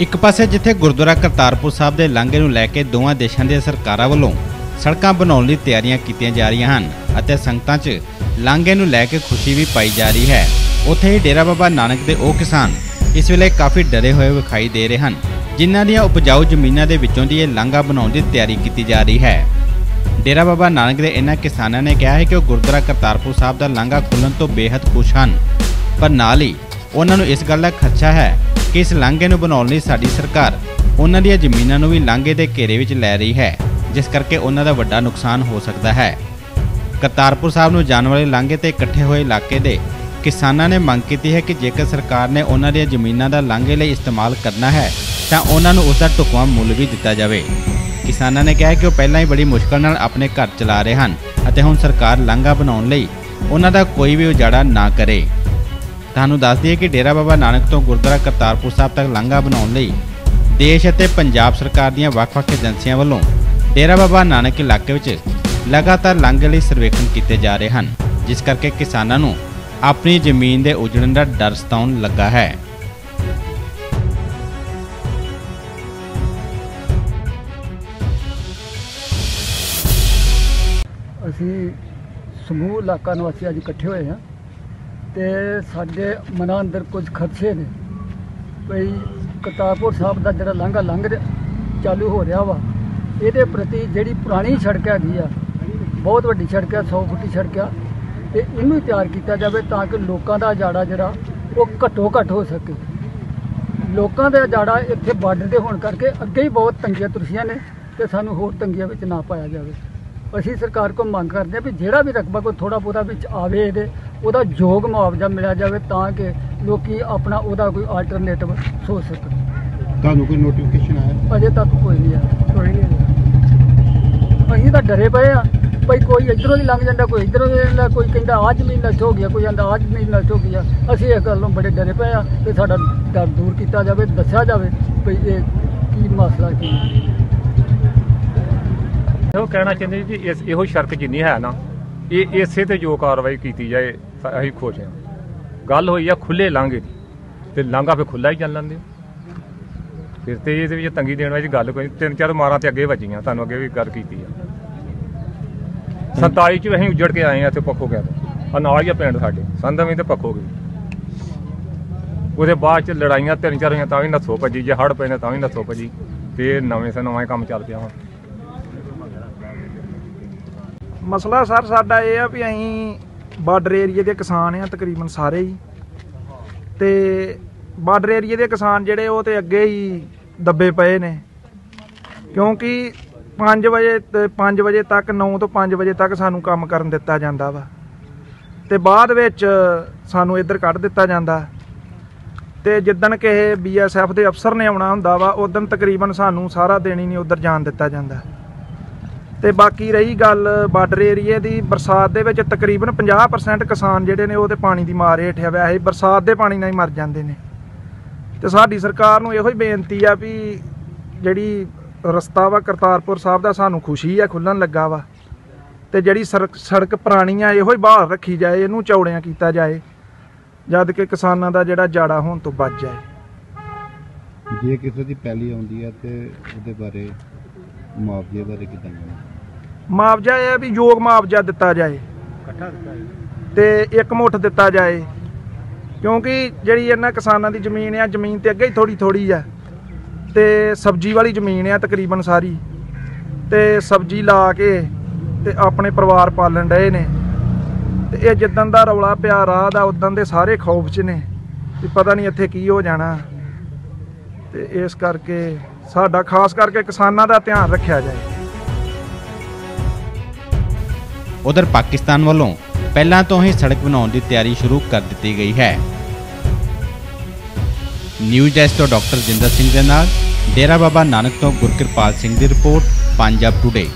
ਇੱਕ ਪਾਸੇ ਜਿੱਥੇ ਗੁਰਦੁਆਰਾ ਕਰਤਾਰਪੁਰ ਸਾਹਿਬ ਦੇ ਲਾਂਘੇ ਨੂੰ ਲੈ ਕੇ ਦੋਵਾਂ ਦੇਸ਼ਾਂ ਦੀਆਂ ਸਰਕਾਰਾਂ ਵੱਲੋਂ ਸੜਕਾਂ ਬਣਾਉਣ ਲਈ ਤਿਆਰੀਆਂ ਕੀਤੀਆਂ ਜਾ ਰਹੀਆਂ ਹਨ ਅਤੇ ਸੰਗਤਾਂ 'ਚ ਲਾਂਘੇ ਨੂੰ ਲੈ ਕੇ ਖੁਸ਼ੀ ਵੀ ਪਾਈ ਜਾ ਰਹੀ ਹੈ। ਉੱਥੇ ਹੀ ਡੇਰਾ ਬਾਬਾ ਨਾਨਕ ਦੇ ਉਹ ਕਿਸਾਨ ਇਸ ਵੇਲੇ ਕਾਫੀ ਡਰੇ ਹੋਏ ਵਿਖਾਈ ਦੇ ਰਹੇ ਹਨ, ਜਿਨ੍ਹਾਂ ਦੀਆਂ ਉਪਜਾਊ ਜ਼ਮੀਨਾਂ ਦੇ ਵਿੱਚੋਂ ਦੀ ਇਹ ਲਾਂਘਾ ਬਣਾਉਣ ਦੀ ਤਿਆਰੀ ਕੀਤੀ ਜਾ ਰਹੀ ਹੈ। ਡੇਰਾ ਬਾਬਾ ਨਾਨਕ ਦੇ ਇਹਨਾਂ ਕਿਸਾਨਾਂ ਨੇ ਕਿਹਾ ਹੈ ਕਿ ਉਹ ਗੁਰਦੁਆਰਾ ਕਰਤਾਰਪੁਰ ਸਾਹਿਬ ਦਾ ਲਾਂਘਾ ਖੁੱਲਣ ਤੋਂ ਬੇहद ਖੁਸ਼ ਹਨ, ਪਰ ਨਾਲ ਹੀ ਉਹਨਾਂ ਨੂੰ ਇਸ ਗੱਲ ਦਾ ਖਦਸ਼ਾ ਹੈ ਕਿ ਇਸ ਲਾਂਘੇ ਨੂੰ ਬਣਾਉਣ ਲਈ ਸਾਡੀ ਸਰਕਾਰ ਉਹਨਾਂ ਦੀਆਂ ਜ਼ਮੀਨਾਂ ਨੂੰ ਵੀ ਲਾਂਘੇ ਦੇ ਘੇਰੇ ਵਿੱਚ ਲੈ ਰਹੀ ਹੈ, ਜਿਸ ਕਰਕੇ ਉਹਨਾਂ ਦਾ ਵੱਡਾ ਨੁਕਸਾਨ ਹੋ ਸਕਦਾ ਹੈ। ਕਰਤਾਰਪੁਰ ਸਾਹਿਬ ਨੂੰ ਜਾਣ ਵਾਲੇ ਲਾਂਘੇ ਤੇ ਇਕੱਠੇ ਹੋਏ ਇਲਾਕੇ ਦੇ ਕਿਸਾਨਾਂ ਨੇ ਮੰਗ ਕੀਤੀ ਹੈ ਕਿ ਜੇਕਰ ਸਰਕਾਰ ਨੇ ਉਹਨਾਂ ਦੀਆਂ ਜ਼ਮੀਨਾਂ ਦਾ ਲਾਂਘੇ ਲਈ ਇਸਤੇਮਾਲ ਕਰਨਾ ਹੈ, ਤਾਂ ਉਹਨਾਂ ਨੂੰ ਉਸ ਦਾ ਢੁਕਵਾਂ ਮੁੱਲ ਵੀ ਦਿੱਤਾ ਜਾਵੇ। ਕਿਸਾਨਾਂ ਨੇ ਕਿਹਾ ਕਿ ਉਹ ਪਹਿਲਾਂ ਹੀ ਬੜੀ ਮੁਸ਼ਕਲ ਨਾਲ ਆਪਣੇ ਘਰ ਚਲਾ ਰਹੇ ਹਨ ਅਤੇ ਹੁਣ ਸਰਕਾਰ ਲਾਂਘਾ ਬਣਾਉਣ ਲਈ ਉਹਨਾਂ ਦਾ ਕੋਈ ਵੀ ਉਜਾੜਾ ਨਾ ਕਰੇ। ਤੁਹਾਨੂੰ ਦੱਸ ਦਈਏ ਕਿ ਡੇਰਾ ਬਾਬਾ ਨਾਨਕ ਤੋਂ ਗੁਰਦੁਆਰਾ ਕਰਤਾਰਪੁਰ ਸਾਹਿਬ ਤੱਕ ਲਾਂਘਾ ਬਣਾਉਣ ਲਈ ਦੇਸ਼ ਅਤੇ ਪੰਜਾਬ ਸਰਕਾਰ ਦੀਆਂ ਵੱਖ-ਵੱਖ ਏਜੰਸੀਆਂ ਵੱਲੋਂ ਡੇਰਾ ਬਾਬਾ ਨਾਨਕ ਇਲਾਕੇ ਵਿੱਚ ਲਗਾਤਾਰ ਲਾਂਘੇ ਲਈ ਸਰਵੇਖਣ ਕੀਤੇ ਜਾ ਰਹੇ ਹਨ, ਜਿਸ ਕਰਕੇ ਕਿਸਾਨਾਂ ਨੂੰ ਆਪਣੀ ਜ਼ਮੀਨ ਦੇ ਉਜੜਨ ਦਾ ਡਰ ਸਤਾਉਣ ਲੱਗਾ ਹੈ। ਅਸੀਂ ਸਮੂਹ ਇਲਾਕਾ ਨਿਵਾਸੀ ਅੱਜ ਇਕੱਠੇ ਹੋਏ ਹਾਂ। ਤੇ ਸਾਡੇ ਮਨਾਂ ਅੰਦਰ ਕੁਝ ਖਦਸ਼ੇ ਨੇ। ਭਈ ਕਰਤਾਰਪੁਰ ਸਾਹਿਬ ਦਾ ਜਿਹੜਾ ਲਾਂਘਾ ਲੰਘ ਰਿਹਾ, ਚਾਲੂ ਹੋ ਰਿਹਾ ਵਾ, ਇਹਦੇ ਪ੍ਰਤੀ ਜਿਹੜੀ ਪੁਰਾਣੀ ਸੜਕ ਹੈਗੀ ਆ, ਬਹੁਤ ਵੱਡੀ ਸੜਕ ਆ 100 ਫੁੱਟੀ ਸੜਕ ਆ, ਤੇ ਇਹਨੂੰ ਤਿਆਰ ਕੀਤਾ ਜਾਵੇ ਤਾਂ ਕਿ ਲੋਕਾਂ ਦਾ ਜਾੜਾ ਜਿਹੜਾ, ਉਹ ਘੱਟੋ ਘੱਟ ਹੋ ਸਕੇ। ਲੋਕਾਂ ਦਾ ਜਾੜਾ ਇੱਥੇ ਬਾਰਡਰ ਦੇ ਹੋਣ ਕਰਕੇ ਅੱਗੇ ਹੀ ਬਹੁਤ ਤੰਗੀਆਂ ਤੁਰਸ਼ੀਆਂ ਨੇ ਤੇ ਸਾਨੂੰ ਹੋਰ ਤੰਗੀਆਂ ਵਿੱਚ ਨਾ ਪਾਇਆ ਜਾਵੇ। ਅਸੀਂ ਸਰਕਾਰ ਕੋਲ ਮੰਗ ਕਰਦੇ ਹਾਂ ਵੀ ਜਿਹੜਾ ਵੀ ਰਕਬਾ ਕੋਈ ਥੋੜਾ ਬਹੁਤਾ ਵਿੱਚ ਆਵੇ ਇਹਦੇ ਉਹਦਾ ਯੋਗ ਮੁਆਵਜ਼ਾ ਮਿਲਿਆ ਜਾਵੇ ਤਾਂ ਕਿ ਲੋਕੀ ਆਪਣਾ ਉਹਦਾ ਕੋਈ ਆਲਟਰਨੇਟਿਵ ਸੋਚ ਸਕਣ ਤੁਹਾਨੂੰ ਕੋਈ ਨੋਟੀਫਿਕੇਸ਼ਨ ਆਇਆ ਅਜੇ ਤੱਕ ਕੋਈ ਨਹੀਂ ਆਇਆ ਕੋਈ ਨਹੀਂ ਆਇਆ। ਅਸੀਂ ਤਾਂ ਡਰੇ ਪਏ ਆ ਭਈ ਕੋਈ ਇਧਰੋਂ ਦੀ ਲੰਘ ਜਾਂਦਾ ਕੋਈ ਇਧਰੋਂ ਦੀ ਜਾਂਦਾ ਕੋਈ ਕਹਿੰਦਾ ਆਹ ਜ਼ਮੀਨ ਨਸ਼ਟ ਹੋ ਗਿਆ ਕੋਈ ਕਹਿੰਦਾ ਆਹ ਜ਼ਮੀਨ ਨਸ਼ਟ ਹੋ ਗਈ ਆ ਅਸੀਂ ਇਸ ਗੱਲੋਂ ਬੜੇ ਡਰੇ ਪਏ ਆ ਤੇ ਸਾਡਾ ਡਰ ਦੂਰ ਕੀਤਾ ਜਾਵੇ ਦੱਸਿਆ ਜਾਵੇ ਭਈ ਇਹ ਕੀ ਮਸਲਾ ਕੀ ਹੈ। ਇਹੋ ਕਹਿਣਾ ਚਾਹੁੰਦੇ ਜੀ ਇਸ ਇਹੋ ਸ਼ਰਤ ਜਿੰਨੀ ਹੈ ਨਾ, ਇਹ ਇਸੇ ਤੇ ਜੋ ਕਾਰਵਾਈ ਕੀਤੀ ਜਾਏ ਅਸੀਂ ਖੁਸ਼ ਹਾਂ। ਗੱਲ ਹੋਈ ਆ ਖੁੱਲੇ ਲਾਂਘੇ ਦੀ, ਤੇ ਲਾਂਘਾ ਫੇ ਖੁੱਲਾ ਹੀ ਚੱਲ ਦਿਓ ਫਿਰ ਤੇ ਇਹਦੇ ਵਿੱਚ ਤੰਗੀ ਦੇਣ ਵਾਲੀ ਗੱਲ ਕੋਈ ਤਿੰਨ ਚਾਰ ਮਾਰਾਂ ਤੇ ਅੱਗੇ ਵੱਜੀਆਂ, ਤੁਹਾਨੂੰ ਅੱਗੇ ਵੀ ਗੱਲ ਕੀਤੀ ਆ। 47 ਚ ਅਸੀਂ ਉੱਜੜ ਕੇ ਆਏ ਆ ਇੱਥੇ ਪੱਖੋ ਗਿਆ ਆ ਹੀ ਆ ਪਿੰਡ ਸਾਡੇ ਸੰਧਵੀਂ ਤੇ ਪੱਖੋ ਗਈ ਉਹਦੇ ਬਾਅਦ ਚ ਲੜਾਈਆਂ ਤਿੰਨ ਚਾਰ ਹੋਈਆਂ ਤਾਂ ਵੀ ਨੱਥੋ ਭੱਜੀ, ਜੇ ਹੜ ਪਏ ਨੇ ਤਾਂ ਵੀ ਨੱਥੋ ਭੱਜੀ, ਤੇ ਨਵੇਂ ਸੇ ਨਵਾਂ ਕੰਮ ਚੱਲ ਪਿਆ ਹੁਣ ਮਸਲਾ ਸਰ ਸਾਡਾ ਇਹ ਆ ਵੀ ਅਸੀਂ ਬਾਰਡਰ ਏਰੀਏ ਦੇ ਕਿਸਾਨ ਆ, ਤਕਰੀਬਨ ਸਾਰੇ ਹੀ। ਤੇ ਬਾਰਡਰ ਏਰੀਏ ਦੇ ਕਿਸਾਨ ਜਿਹੜੇ ਉਹ ਤੇ ਅੱਗੇ ਹੀ ਦੱਬੇ ਪਏ ਨੇ। ਕਿਉਂਕਿ 5 ਵਜੇ ਤੇ 5 ਵਜੇ ਤੱਕ 9 ਤੋਂ 5 ਵਜੇ ਤੱਕ ਸਾਨੂੰ ਕੰਮ ਕਰਨ ਦਿੱਤਾ ਜਾਂਦਾ ਵਾ। ਤੇ ਬਾਅਦ ਵਿੱਚ ਸਾਨੂੰ ਇੱਧਰ ਕੱਢ ਦਿੱਤਾ ਜਾਂਦਾ। ਤੇ ਜਿੱਦਣ ਕਿਸੇ ਬੀਐਸਐਫ ਦੇ ਅਫਸਰ ਨੇ ਆਉਣਾ ਹੁੰਦਾ ਵਾ ਉਦੋਂ ਤਕਰੀਬਨ ਸਾਨੂੰ ਸਾਰਾ ਦਿਨ ਹੀ ਨਹੀਂ ਉੱਧਰ ਜਾਣ ਦਿੱਤਾ ਜਾਂਦਾ। ਤੇ ਬਾਕੀ ਰਹੀ ਗੱਲ ਬਾਰਡਰ ਏਰੀਏ ਦੀ, ਬਰਸਾਤ ਦੇ ਵਿੱਚ ਤਕਰੀਬਨ 50% ਕਿਸਾਨ ਜਿਹੜੇ ਨੇ ਉਹ ਤੇ ਪਾਣੀ ਦੀ ਮਾਰ ਹੇਠ ਆ। ਵੈਸੇ ਬਰਸਾਤ ਦੇ ਪਾਣੀ ਨਾਲ ਹੀ ਮਰ ਜਾਂਦੇ ਨੇ। ਤੇ ਸਾਡੀ ਸਰਕਾਰ ਨੂੰ ਇਹੋ ਹੀ ਬੇਨਤੀ ਆ ਵੀ ਜਿਹੜੀ ਰਸਤਾ ਵਾ ਕਰਤਾਰਪੁਰ ਸਾਹਿਬ ਦਾ ਸਾਨੂੰ ਖੁਸ਼ੀ ਆ, ਖੁੱਲਣ ਲੱਗਾ ਵਾ। ਤੇ ਜਿਹੜੀ ਸੜਕ ਪੁਰਾਣੀ ਆ, ਇਹੋ ਹੀ ਬਾਹਰ ਰੱਖੀ ਜਾਏ, ਇਹਨੂੰ ਚੌੜਿਆਂ ਕੀਤਾ ਜਾਏ, ਜਦ ਕਿ ਕਿਸਾਨਾਂ ਦਾ ਜਿਹੜਾ ਜਾੜਾ ਹੋਣ ਤੋਂ ਬਚ ਜਾਏ। ਜੇ ਕਿਸੇ ਦੀ ਪੈਲੀ ਆਉਂਦੀ ਹੈ ਤੇ ਉਹਦੇ ਬਾਰੇ ਮੁਆਵਜ਼ੇ ਬਾਰੇ ਕਿਦਾਂ ਮੁਆਵਜ਼ਾ ਇਹ ਹੈ ਵੀ ਯੋਗ ਮੁਆਵਜ਼ਾ ਦਿੱਤਾ ਜਾਏ। ਤੇ ਇੱਕ ਮੁੱਠ ਦਿੱਤਾ ਜਾਏ। ਕਿਉਂਕਿ ਜਿਹੜੀ ਇਹਨਾਂ ਕਿਸਾਨਾਂ ਦੀ ਜ਼ਮੀਨ ਆ ਜ਼ਮੀਨ ਤੇ ਅੱਗੇ ਹੀ ਥੋੜੀ ਥੋੜੀ ਆ। ਤੇ ਸਬਜ਼ੀ ਵਾਲੀ ਜ਼ਮੀਨ ਆ ਤਕਰੀਬਨ ਸਾਰੀ। ਤੇ ਸਬਜ਼ੀ ਲਾ ਕੇ ਤੇ ਆਪਣੇ ਪਰਿਵਾਰ ਪਾਲਣ ਡਏ ਨੇ। ਤੇ ਇਹ ਜਿੱਦਣ ਦਾ ਰੌਲਾ ਪਿਆ ਰਾਹ ਦਾ ਉਦੋਂ ਦੇ ਸਾਰੇ ਖੌਫ 'ਚ ਨੇ। ਵੀ ਪਤਾ ਨਹੀਂ ਇੱਥੇ ਕੀ ਹੋ ਜਾਣਾ। ਤੇ ਇਸ ਕਰਕੇ ਸਾਡਾ ਖਾਸ ਕਰਕੇ ਕਿਸਾਨਾਂ ਦਾ ਧਿਆਨ ਰੱਖਿਆ ਜਾਏ। ਉਧਰ ਪਾਕਿਸਤਾਨ ਵੱਲੋਂ ਪਹਿਲਾਂ ਤੋਂ ਹੀ ਸੜਕ ਬਣਾਉਣ ਦੀ ਤਿਆਰੀ ਸ਼ੁਰੂ ਕਰ ਦਿੱਤੀ ਗਈ ਹੈ। ਨਿਊਜ਼ ਡੈਸਕ ਤੋਂ ਡਾਕਟਰ ਜਿੰਦਰ ਸਿੰਘ ਦੇ ਨਾਲ, ਡੇਰਾ ਬਾਬਾ ਨਾਨਕ ਤੋਂ ਗੁਰਕਿਰਪਾਲ ਸਿੰਘ ਦੀ ਰਿਪੋਰਟ, ਪੰਜਾਬ ਟੁਡੇ